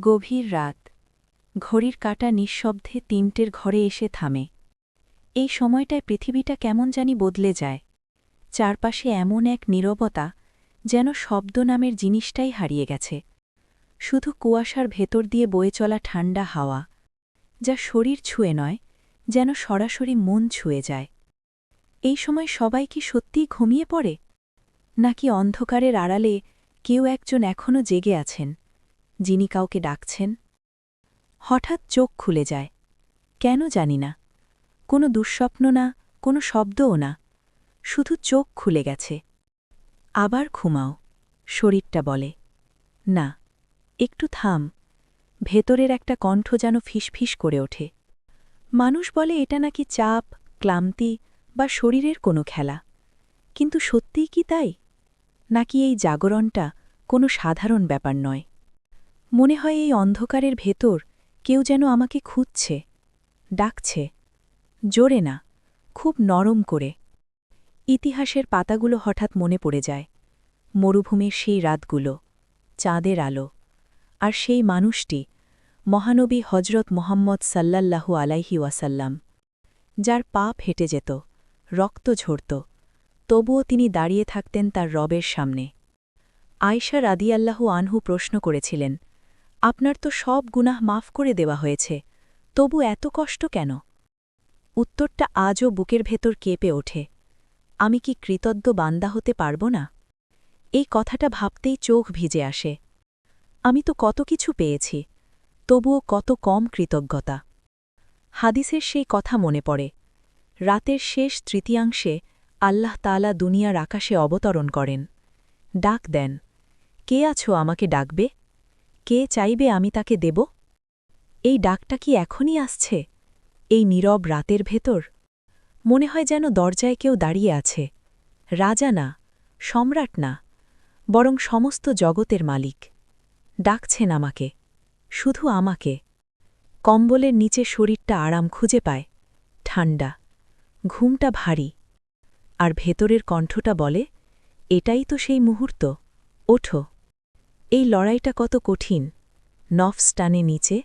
গভীর রাত। ঘড়ির কাটা নিঃশব্দে তিনটের ঘরে এসে থামে। এই সময়টায় পৃথিবীটা কেমন জানি বদলে যায়। চারপাশে এমন এক নীরবতা যেন শব্দ নামের জিনিসটাই হারিয়ে গেছে। শুধু কুয়াশার ভেতর দিয়ে বয়ে চলা ঠান্ডা হাওয়া, যা শরীর ছুঁয়ে নয়, যেন সরাসরি মন ছুঁয়ে যায়। এই সময় সবাই কি সত্যিই ঘুমিয়ে পড়ে? নাকি অন্ধকারের আড়ালে কেউ একজন এখনও জেগে আছেন? যিনি কাউকে ডাকছেন। হঠাৎ চোখ খুলে যায়। কেন জানি না। কোনো দুঃস্বপ্ন না, কোনো শব্দও না। শুধু চোখ খুলে গেছে। আবার ঘুমাও, শরীরটা বলে। না, একটু থাম। ভেতরের একটা কণ্ঠ যেন ফিসফিস করে ওঠে। মানুষ বলে এটা নাকি চাপ, ক্লান্তি বা শরীরের কোনো খেলা। কিন্তু সত্যিই কি তাই? নাকি এই জাগরণটা কোনো সাধারণ ব্যাপার নয়? মনে হয় এই অন্ধকারের ভেতর কেউ যেন আমাকে খুঁজছে, ডাকছে, জোরে না, খুব নরম করে। ইতিহাসের পাতাগুলো হঠাৎ মনে পড়ে যায়, মরুভূমির সেই রাতগুলো, চাঁদের আলো, আর সেই মানুষটি, মহানবী হজরত মোহাম্মদ সাল্লাল্লাহু আলাইহি ওয়াসাল্লাম, যার পা ফেটে যেত, রক্ত ঝরত, তবুও তিনি দাঁড়িয়ে থাকতেন তার রবের সামনে। আয়সা রাদিয়াল্লাহু আনহু প্রশ্ন করেছিলেন আপনার তো সব গুনাহ মাফ করে দেওয়া হয়েছে, তবু এত কষ্ট কেন? উত্তরটা আজও বুকের ভেতর কেঁপে ওঠে। আমি কি কৃতজ্ঞ বান্দা হতে পারব না? এই কথাটা ভাবতেই চোখ ভিজে আসে। আমি তো কত কিছু পেয়েছি, তবুও কত কম কৃতজ্ঞতা। হাদিসের সেই কথা মনে পড়ে। রাতের শেষ তৃতীয়াংশে আল্লাহ তালা দুনিয়ার আকাশে অবতরণ করেন। ডাক দেন, কে আছো আমাকে ডাকবে? কে চাইবে আমি তাকে দেব? এই ডাকটা কি এখনই আসছে? এই নীরব রাতের ভেতর? মনে হয় যেন দরজায় কেউ দাঁড়িয়ে আছে। রাজা না, সম্রাট না, বরং সমস্ত জগতের মালিক। ডাকছেন আমাকে, শুধু আমাকে। কম্বলের নিচে শরীরটা আরাম খুঁজে পায়। ঠান্ডা ঘুমটা ভারী। আর ভেতরের কণ্ঠটা বলে, এটাই তো সেই মুহূর্ত, ওঠো। এই লড়াইটা কত কঠিন। নফস টানে নিচে,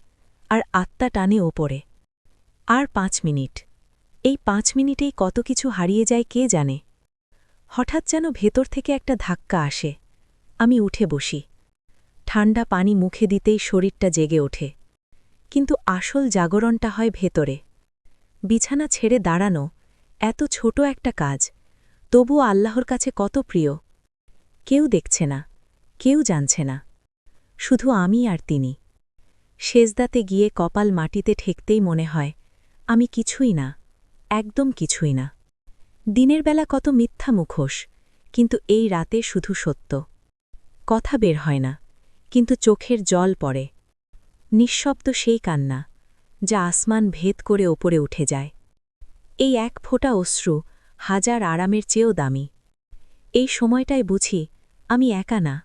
আর আত্মা টানে ওপরে। আর পাঁচ মিনিট। এই পাঁচ মিনিটেই কত কিছু হারিয়ে যায় কে জানে। হঠাৎ যেন ভেতর থেকে একটা ধাক্কা আসে। আমি উঠে বসি। ঠান্ডা পানি মুখে দিতেই শরীরটা জেগে ওঠে। কিন্তু আসল জাগরণটা হয় ভেতরে। বিছানা ছেড়ে দাঁড়ানো এত ছোট একটা কাজ। তবুও আল্লাহর কাছে কত প্রিয়। কেউ দেখছে না। কেউ জানছে না। শুধু আমি আর তিনি। সেজদাতে গিয়ে কপাল মাটিতে ঠেকতেই মনে হয়, আমি কিছুই না, একদম কিছুই না। দিনের বেলা কত মিথ্যা মুখোশ, কিন্তু এই রাতে শুধু সত্য। কথা বের হয় না, কিন্তু চোখের জল পড়ে। নিঃশব্দ সেই কান্না, যা আসমান ভেদ করে ওপরে উঠে যায়। এই এক ফোঁটা অশ্রু হাজার আরামের চেয়েও দামি। এই সময়টায় বুঝি, আমি একা না।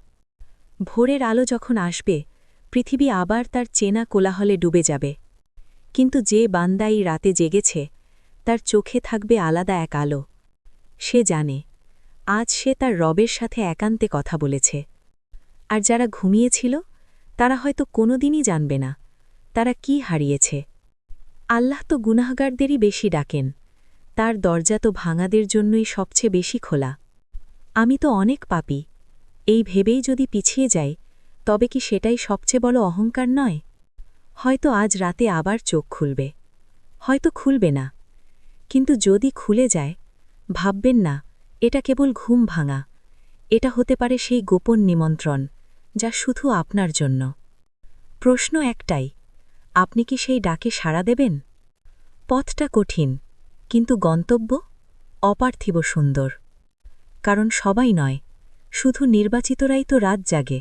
ভোরের আলো যখন আসবে, পৃথিবী আবার তার চেনা কোলাহলে ডুবে যাবে। কিন্তু যে বান্দাই রাতে জেগেছে, তার চোখে থাকবে আলাদা এক আলো। সে জানে, আজ সে তার রবের সাথে একান্তে কথা বলেছে। আর যারা ঘুমিয়েছিল, তারা হয়তো কোনোদিনই জানবে না, তারা কি হারিয়েছে। আল্লাহ তো গুনাহগারদেরই বেশি ডাকেন, তার দরজা তো ভাঙাদের জন্যই সবচেয়ে বেশি খোলা। আমি তো অনেক পাপি এই ভেবেই যদি পিছিয়ে যাই তবে কি সেটাই সবচেয়ে বড় অহংকার নয়? হয়তো আজ রাতে আবার চোখ খুলবে। হয়তো খুলবে না। কিন্তু যদি খুলে যায়, ভাববেন না, এটা কেবল ঘুম ভাঙা। এটা হতে পারে সেই গোপন নিমন্ত্রণ, যা শুধু আপনার জন্য। প্রশ্ন একটাই, আপনি কি সেই ডাকে সাড়া দেবেন? পথটা কঠিন, কিন্তু গন্তব্য অপার্থিব সুন্দর। কারণ সবাই নয় শুধু নির্বাচিতরাই তো রাত জাগে।